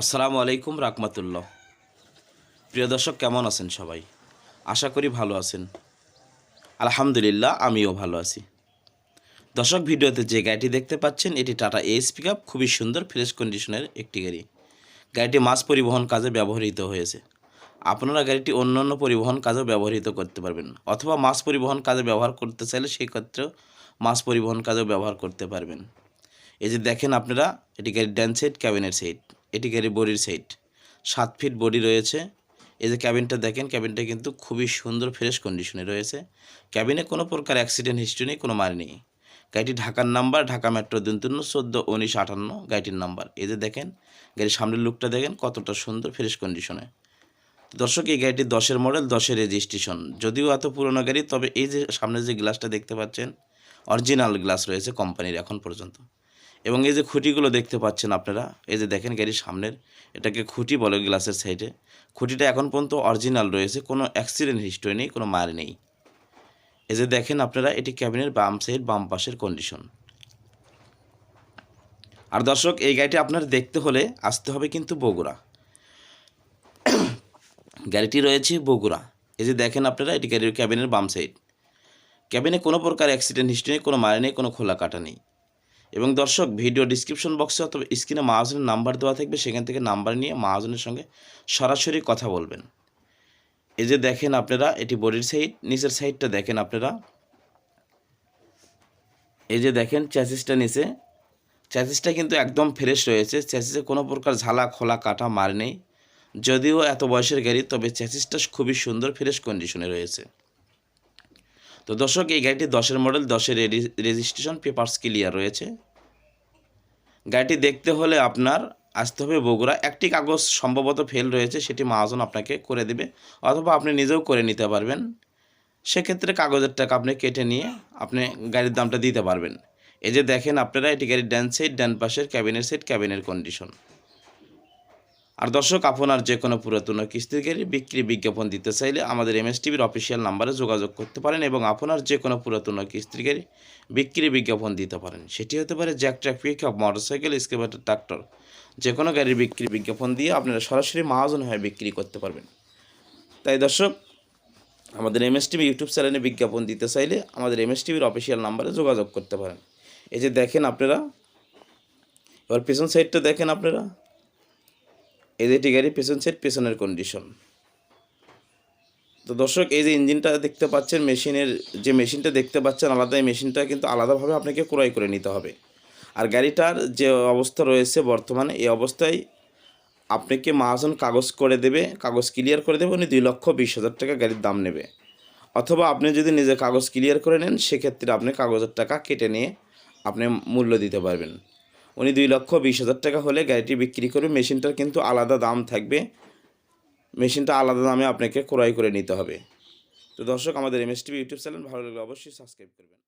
আসসালামু আলাইকুম রাকমাতুল্লাহ প্রিয় দর্শক, কেমন আছেন সবাই? আশা করি ভালো আছেন। আলহামদুলিল্লাহ, আমিও ভালো আছি। দর্শক, ভিডিওতে যে গাড়িটি দেখতে পাচ্ছেন, এটি টাটা এস পিক আপ খুবই সুন্দর, ফ্রেশ কন্ডিশনের একটি গাড়ি। গাড়িটি মাছ পরিবহন কাজে ব্যবহৃত হয়েছে। আপনারা গাড়িটি অন্যান্য পরিবহন কাজেও ব্যবহৃত করতে পারবেন, অথবা মাছ পরিবহন কাজে ব্যবহার করতে চাইলে সেই ক্ষেত্রেও মাছ পরিবহন কাজেও ব্যবহার করতে পারবেন। এই যে দেখেন আপনারা, এটি গাড়ির ড্যান সাইড, ক্যাবিনের সাইড। এটি গাড়ির বডির সাইড সাত ফিট বডি রয়েছে। এই যে ক্যাবিনটা দেখেন ক্যাবিনটা কিন্তু খুবই সুন্দর ফ্রেশ কন্ডিশনে রয়েছে। ক্যাবিনে কোনো প্রকার অ্যাক্সিডেন্ট হিস্ট্রি নেই, কোনো মার নেই। গাড়িটি ঢাকার নাম্বার ঢাকা মেট্রো দুন্তন্ন, চোদ্দ, উনিশ, আটান্ন, গাড়িটির নাম্বার এই যে দেখেন, গাড়ির সামনের লুকটা দেখেন, কতটা সুন্দর ফ্রেশ কন্ডিশনে দর্শক, এই গাড়িটি দশের মডেল দশের রেজিস্ট্রেশন যদিও এত পুরনো গাড়ি, তবে এই যে সামনে যে গ্লাসটা দেখতে পাচ্ছেন অরিজিনাল গ্লাস রয়েছে কোম্পানির এখন পর্যন্ত। এবং এই যে খুঁটিগুলো দেখতে পাচ্ছেন আপনারা, এই যে দেখেন গাড়ির সামনের, এটাকে খুঁটি বলে গ্লাসের সাইডে। খুঁটিটা এখন পর্যন্ত অরিজিনাল রয়েছে, কোনো অ্যাক্সিডেন্ট হিস্টরি নেই, কোনো মার নেই। এই যে দেখেন আপনারা, এটি ক্যাবিনের বাম সাইড, বাম পাশের কন্ডিশন আর দর্শক, এই গাড়িটি আপনার দেখতে হলে আসতে হবে কিন্তু বগুড়া। গাড়িটি রয়েছে বগুড়া। এই যে দেখেন আপনারা, এটি গাড়ির ক্যাবিনের বাম সাইড। ক্যাবিনে কোনো প্রকার অ্যাক্সিডেন্ট হিস্ট্রি নেই, কোনো মারে নেই, কোনো খোলা কাটা নেই। এবং দর্শক, ভিডিও ডিসক্রিপশন বক্সে অথবা স্ক্রিনে মাহাজনের নাম্বার দেওয়া থাকবে, সেখান থেকে নাম্বার নিয়ে মাহাজনের সঙ্গে সরাসরি কথা বলবেন। এই যে দেখেন আপনারা, এটি বডির সাইড নিচের সাইডটা দেখেন আপনারা। এই যে দেখেন চ্যাসিসটা নিচে। চ্যাসিসটা কিন্তু একদম ফ্রেশ রয়েছে। চ্যাসিসে কোনো প্রকার ঝালা, খোলা, কাটা, মার নেই। যদিও এত বয়সের গাড়ি, তবে চ্যাসিসটা খুবই সুন্দর ফ্রেশ কন্ডিশনে রয়েছে। তো দর্শক, এই গাড়িটি দশের মডেল, দশের রেজিস্ট্রেশন পেপারস ক্লিয়ার রয়েছে। গাড়িটি দেখতে হলে আপনার আসতে হবে বগুড়া। একটি কাগজ সম্ভবত ফেল রয়েছে, সেটি মহাজন আপনাকে করে দেবে, অথবা আপনি নিজেও করে নিতে পারবেন। সেক্ষেত্রে কাগজের টাকা আপনি কেটে নিয়ে আপনি গাড়ির দামটা দিতে পারবেন। এই যে দেখেন আপনারা, এটি গাড়ির ড্যান সাইড ড্যান পাশের ক্যাবিনের সাইড ক্যাবিনের কন্ডিশন আর দর্শক, আপনার যে কোনো পুরাতন কিস্তির গাড়ি বিক্রি বিজ্ঞাপন দিতে চাইলে আমাদের এম এস টিভির অফিসিয়াল নাম্বারে যোগাযোগ করতে পারেন এবং আপনার যে কোনো পুরাতন কিস্তির গাড়ি বিক্রি বিজ্ঞাপন দিতে পারেন। সেটি হতে পারে jack track pick up motorcycle excavator tractor. যে কোনো গাড়ির বিক্রি বিজ্ঞাপন দিয়ে আপনারা সরাসরি মহাজন হয়ে বিক্রি করতে পারবেন। তাই দর্শক, আমাদের এম এস টিভি ইউটিউব চ্যানেলে বিজ্ঞাপন দিতে চাইলে আমাদের এম এস টিভির অফিসিয়াল নাম্বারে যোগাযোগ করতে পারেন। এই যে দেখেন আপনারা, এবার পিছন সাইডটা দেখেন আপনারা। এই যে এটি গাড়ি পেছন সাইড পেছনের কন্ডিশন তো দর্শক, এই যে ইঞ্জিনটা দেখতে পাচ্ছেন, মেশিনের যে মেশিনটা দেখতে পাচ্ছেন, আলাদা এই মেশিনটা কিন্তু আলাদাভাবে আপনাকে ক্রয় করে নিতে হবে। আর গাড়িটার যে অবস্থা রয়েছে বর্তমানে, এই অবস্থায় আপনাকে মাহাজন কাগজ করে দেবে, কাগজ ক্লিয়ার করে দেবে, উনি দুই লক্ষ বিশ হাজার টাকা গাড়ির দাম নেবে। অথবা আপনি যদি নিজে কাগজ ক্লিয়ার করে নেন, সেক্ষেত্রে আপনি কাগজের টাকা কেটে নিয়ে আপনি মূল্য দিতে পারবেন। উনি দুই লক্ষ বিশ হাজার টাকা হলে গাড়িটি বিক্রি করবে মেশিনটার কিন্তু আলাদা দাম থাকবে। মেশিনটা আলাদা দামে আপনাকে ক্রয় করে নিতে হবে। তো দর্শক, আমাদের MSTV S TV YouTube channel ভালো লাগলে অবশ্যই সাবস্ক্রাইব করবেন।